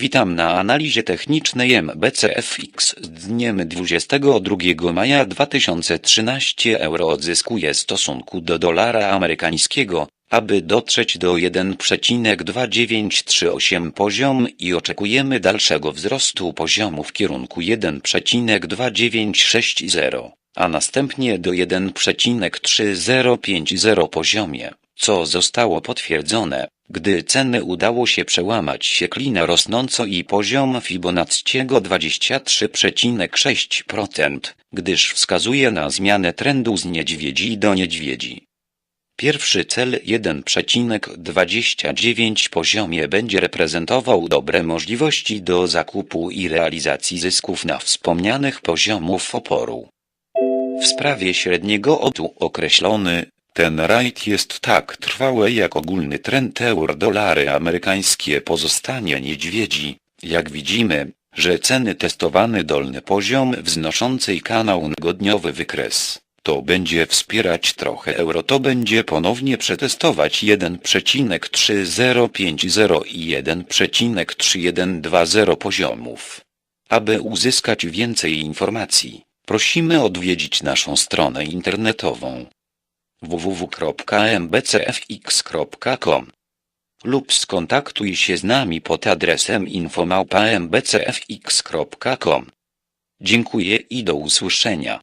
Witam na analizie technicznej MBCFX z dniem 22 maja 2013 euro odzyskuje stosunku do dolara amerykańskiego, aby dotrzeć do 1,2938 poziom i oczekujemy dalszego wzrostu poziomu w kierunku 1,2960, a następnie do 1,3050 poziomie, co zostało potwierdzone, gdy ceny udało się przełamać sieklinę rosnącą i poziom Fibonacciego 23,6%, gdyż wskazuje na zmianę trendu z niedźwiedzi do niedźwiedzi. Pierwszy cel 1,29 poziomie będzie reprezentował dobre możliwości do zakupu i realizacji zysków na wspomnianych poziomów oporu. W sprawie średniego otu określony, ten rajd jest tak trwały jak ogólny trend euro-dolary amerykańskie pozostanie niedźwiedzi, jak widzimy, że ceny testowany dolny poziom wznoszącej kanał na godniowy wykres. To będzie wspierać trochę euro, to będzie ponownie przetestować 1,3050 i 1,3120 poziomów. Aby uzyskać więcej informacji, prosimy odwiedzić naszą stronę internetową www.mbcfx.com lub skontaktuj się z nami pod adresem infomałpa.mbcfx.com. Dziękuję i do usłyszenia.